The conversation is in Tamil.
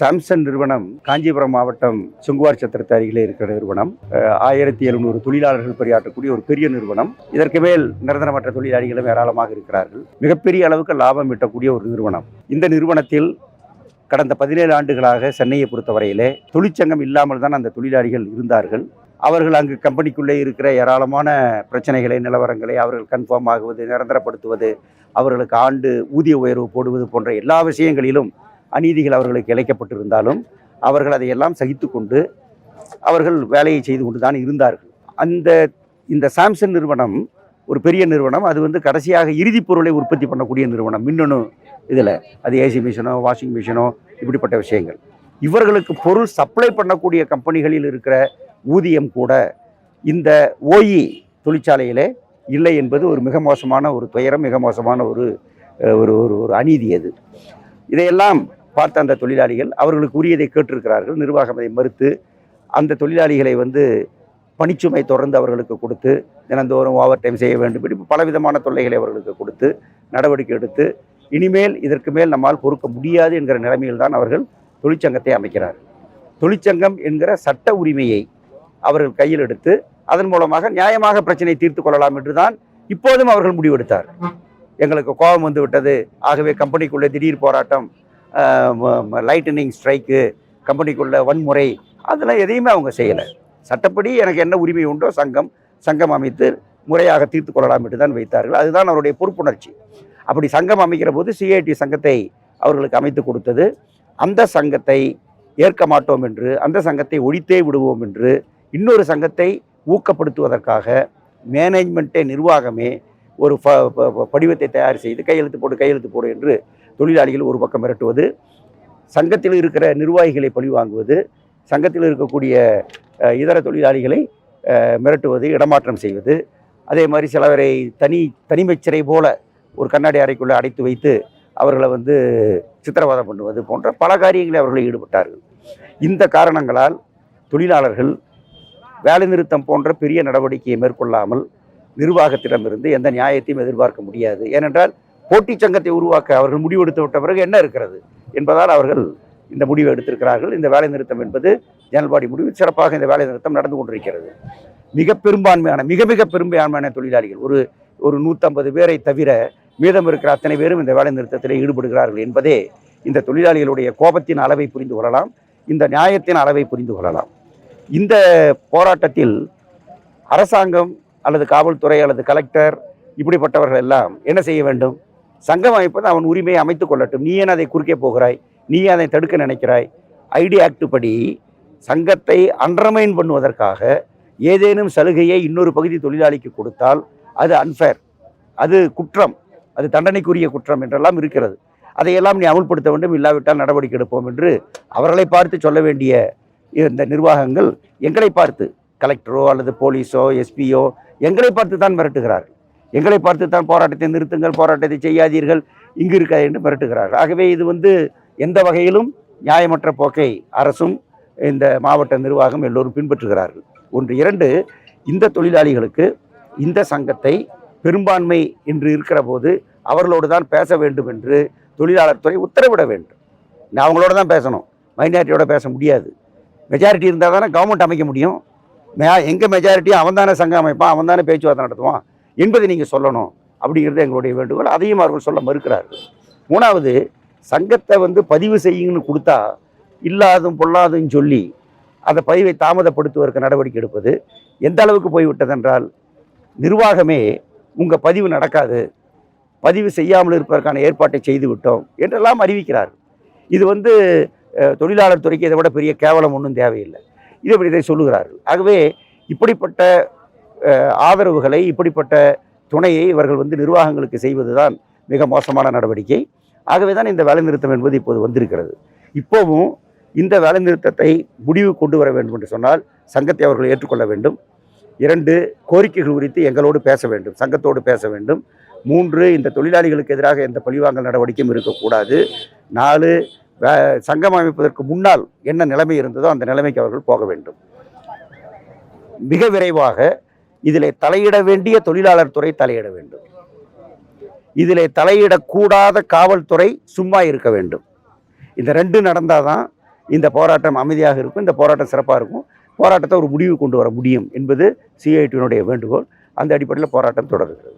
சாம்சங் நிறுவனம் காஞ்சிபுரம் மாவட்டம் சுங்குவார் சத்திரத்து அருகிலே இருக்கிற நிறுவனம். ஆயிரத்தி எழுநூறு தொழிலாளர்கள் பணியாற்றக்கூடிய ஒரு பெரிய நிறுவனம். இதற்கு மேல் நிரந்தரமற்ற தொழிலாளிகளும் ஏராளமாக இருக்கிறார்கள். மிகப்பெரிய அளவுக்கு லாபம் ஈட்டக்கூடிய ஒரு நிறுவனம். இந்த நிறுவனத்தில் கடந்த பதினேழு ஆண்டுகளாக சென்னையை பொறுத்தவரையிலே தொழிற்சங்கம் இல்லாமல் தான் அந்த தொழிலாளிகள் இருந்தார்கள். அவர்கள் அங்கு கம்பெனிக்குள்ளே இருக்கிற ஏராளமான பிரச்சனைகளை நிலவரங்களை அவர்கள் கன்ஃபார்ம் ஆகுவது நிரந்தரப்படுத்துவது அவர்களுக்கு ஆண்டு ஊதிய உயர்வு போடுவது போன்ற எல்லா விஷயங்களிலும் அநீதிகள் அவர்களுக்கு இழைக்கப்பட்டிருந்தாலும் அவர்கள் அதையெல்லாம் சகித்து கொண்டு அவர்கள் வேலையை செய்து கொண்டு தான் இருந்தார்கள். அந்த இந்த சாம்சங் நிறுவனம் ஒரு பெரிய நிறுவனம் அது வந்து கடைசியாக இறுதிப் பொருளை உற்பத்தி பண்ணக்கூடிய நிறுவனம் மின்னணு இதில் அது ஏசி மிஷினோ வாஷிங் மிஷினோ இப்படிப்பட்ட விஷயங்கள். இவர்களுக்கு பொருள் சப்ளை பண்ணக்கூடிய கம்பெனிகளில் இருக்கிற ஊதியம் கூட இந்த ஓஇ தொழிற்சாலையிலே இல்லை என்பது ஒரு மிக மோசமான ஒரு துயரம் மிக மோசமான ஒரு ஒரு ஒரு ஒரு அநீதி அது. இதையெல்லாம் பார்த்த அந்த தொழிலாளிகள் அவர்களுக்கு உரியதை கேட்டிருக்கிறார்கள். நிர்வாகம் அதை மறுத்து அந்த தொழிலாளிகளை வந்து பணிச்சுமை தொடர்ந்து அவர்களுக்கு கொடுத்து தினந்தோறும் ஓவர் டைம் செய்ய வேண்டும். இப்படி பலவிதமான தொல்லைகளை அவர்களுக்கு கொடுத்து நடவடிக்கை எடுத்து இனிமேல் இதற்கு மேல் நம்மால் பொறுக்க முடியாது என்கிற நிலைமையில் தான் அவர்கள் தொழிற்சங்கத்தை அமைக்கிறார் தொழிற்சங்கம் என்கிற சட்ட உரிமையை அவர்கள் கையில் எடுத்து அதன் மூலமாக நியாயமாக பிரச்சனை தீர்த்து கொள்ளலாம் என்று தான் இப்போதும் அவர்கள் முடிவெடுத்தார் எங்களுக்கு கோபம் வந்து விட்டது. ஆகவே கம்பெனிக்குள்ளே திடீர் போராட்டம் லைட்டனிங் ஸ்ட்ரைக்கு கம்பெனிக்குள்ள வன்முறை அதெல்லாம் எதையுமே அவங்க செய்யலை. சட்டப்படி எனக்கு என்ன உரிமை உண்டோ சங்கம் சங்கம் அமைத்து முறையாக தீர்த்து கொள்ளலாம் என்று தான் வைத்தார்கள். அதுதான் அவருடைய பொறுப்புணர்ச்சி. அப்படி சங்கம் அமைக்கிற போது சிஐடி சங்கத்தை அவர்களுக்கு அமைத்து கொடுத்தது. அந்த சங்கத்தை ஏற்க மாட்டோம் என்று அந்த சங்கத்தை ஒழித்தே விடுவோம் என்று இன்னொரு சங்கத்தை ஊக்கப்படுத்துவதற்காக மேனேஜ்மெண்ட்டே நிர்வாகமே ஒரு ப- ப- படிவத்தை தயார் செய்து கையெழுத்து போடு கையெழுத்து போடு என்று தொழிலாளிகள் ஒரு பக்கம் மிரட்டுவது சங்கத்தில் இருக்கிற நிர்வாகிகளை பழிவாங்குவது சங்கத்தில் இருக்கக்கூடிய இதர தொழிலாளிகளை மிரட்டுவது இடமாற்றம் செய்வது அதே மாதிரி சிலவரை தனி தனிமைச்சிறை போல ஒரு கண்ணாடி அறைக்குள்ளே அடைத்து வைத்து அவர்களை வந்து சித்திரவதை பண்ணுவது போன்ற பல காரியங்களில் அவர்கள் ஈடுபட்டார்கள். இந்த காரணங்களால் தொழிலாளர்கள் வேலைநிறுத்தம் போன்ற பெரிய நடவடிக்கையை மேற்கொள்ளாமல் நிர்வாகத்திடமிருந்து எந்த நியாயத்தையும் எதிர்பார்க்க முடியாது. ஏனென்றால் போட்டிச் சங்கத்தை உருவாக்க அவர்கள் முடிவெடுத்து விட்ட பிறகு என்ன இருக்கிறது? என்பதால் அவர்கள் இந்த முடிவை எடுத்திருக்கிறார்கள். இந்த வேலை நிறுத்தம் என்பது ஜனல்பாடி முடிவு சிறப்பாக இந்த வேலை நிறுத்தம் நடந்து கொண்டிருக்கிறது. மிக பெரும்பான்மையான மிக மிக பெரும்பான்மையான தொழிலாளிகள் ஒரு ஒரு நூற்றம்பது பேரை தவிர மீதம் இருக்கிற அத்தனை பேரும் இந்த வேலை நிறுத்தத்தில் ஈடுபடுகிறார்கள் என்பதே இந்த தொழிலாளிகளுடைய கோபத்தின் அளவை புரிந்து கொள்ளலாம் இந்த நியாயத்தின் அளவை புரிந்து கொள்ளலாம். இந்த போராட்டத்தில் அரசாங்கம் அல்லது காவல்துறை அல்லது கலெக்டர் இப்படிப்பட்டவர்கள் எல்லாம் என்ன செய்ய வேண்டும்? சங்கம் அமைப்பது அவன் உரிமையை அமைத்துக் கொள்ளட்டும். நீ ஏன் அதை குறுக்கே போகிறாய்? நீ அதை தடுக்க நினைக்கிறாய்? ஐடி ஆக்ட் படி சங்கத்தை அண்டர்மைன் பண்ணுவதற்காக ஏதேனும் சலுகையை இன்னொரு பகுதி தொழிலாளிக்கு கொடுத்தால் அது அன்ஃபேர் அது குற்றம். அது தண்டனைக்குரிய குற்றம் என்றெல்லாம் இருக்கிறது. அதையெல்லாம் நீ அமுல்படுத்த வேண்டும். இல்லாவிட்டால் நடவடிக்கை எடுப்போம் என்று அவர்களை பார்த்து சொல்ல வேண்டிய இந்த நிர்வாகங்கள் எங்களை பார்த்து கலெக்டரோ அல்லது போலீஸோ எஸ்பியோ எங்களை பார்த்து தான் மிரட்டுகிறார்கள். எங்களை பார்த்து தான் போராட்டத்தை நிறுத்துங்கள் போராட்டத்தை செய்யாதீர்கள் இங்கு இருக்க என்று மிரட்டுகிறார்கள். ஆகவே இது வந்து எந்த வகையிலும் நியாயமற்ற போக்கை அரசும் இந்த மாவட்ட நிர்வாகம் எல்லோரும் பின்பற்றுகிறார்கள். ஒன்று இரண்டு இந்த தொழிலாளிகளுக்கு இந்த சங்கத்தை பெரும்பான்மை என்று இருக்கிற போது அவர்களோடு தான் பேச வேண்டும் என்று தொழிலாளர் துறை உத்தரவிட வேண்டும். நான் அவங்களோட தான் பேசணும். மைனாரிட்டியோட பேச முடியாது. மெஜாரிட்டி இருந்தால் தானே கவர்மெண்ட் அமைக்க முடியும். மே மெஜாரிட்டியும் அவன் தானே சங்கம் அமைப்பான் அவன் தானே பேச்சுவார்த்தை நடத்துவான். என்பதை நீங்கள் சொல்லணும். அப்படிங்கிறது எங்களுடைய வேண்டுகோள். அதையும் அவர்கள் சொல்ல மறுக்கிறார்கள். மூணாவது சங்கத்தை வந்து பதிவு செய்யுங்கன்னு கொடுத்தா இல்லாதும் பொல்லாதும் சொல்லி அந்த பதிவை தாமதப்படுத்துவதற்கு நடவடிக்கை எடுப்பது எந்த அளவுக்கு போய்விட்டதென்றால் நிர்வாகமே உங்கள் பதிவு நடக்காது பதிவு செய்யாமல் இருப்பதற்கான ஏற்பாட்டை செய்து விட்டோம் என்றெல்லாம் அறிவிக்கிறார் இது வந்து தொழிலாளர் துறைக்கு இதை விட பெரிய கேவலம் ஒன்றும் தேவையில்லை. இதை இதை சொல்லுகிறார்கள். ஆகவே இப்படிப்பட்ட ஆதரவுகளை இப்படிப்பட்ட துணையை இவர்கள் வந்து நிர்வாகங்களுக்கு செய்வதுதான் மிக மோசமான நடவடிக்கை. ஆகவே தான் இந்த வேலைநிறுத்தம் என்பது இப்போது வந்திருக்கிறது. இப்போவும் இந்த வேலைநிறுத்தத்தை முடிவு கொண்டு வர வேண்டும் என்று சொன்னால் சங்கத்தை அவர்கள் ஏற்றுக்கொள்ள வேண்டும். இரண்டு கோரிக்கைகள் குறித்து எங்களோடு பேச வேண்டும் சங்கத்தோடு பேச வேண்டும். மூன்று இந்த தொழிலாளிகளுக்கு எதிராக எந்த பழிவாங்கல் நடவடிக்கையும் இருக்கக்கூடாது. நாலு சங்கம் அமைப்பதற்கு முன்னால் என்ன நிலைமை இருந்ததோ அந்த நிலைமைக்கு அவர்கள் போக வேண்டும். மிக விரைவாக இதிலே தலையிட வேண்டிய தொழிலாளர் துறை தலையிட வேண்டும். இதிலே தலையிடக்கூடாத காவல்துறை சும்மா இருக்க வேண்டும். இந்த ரெண்டு நடந்தால் தான் இந்த போராட்டம் அமைதியாக இருக்கும் இந்த போராட்டம் சிறப்பாக இருக்கும். போராட்டத்தை ஒரு முடிவு கொண்டு வர முடியும் என்பது சிஐடியினுடைய வேண்டுகோள். அந்த அடிப்படையில் போராட்டம் தொடர்கிறது.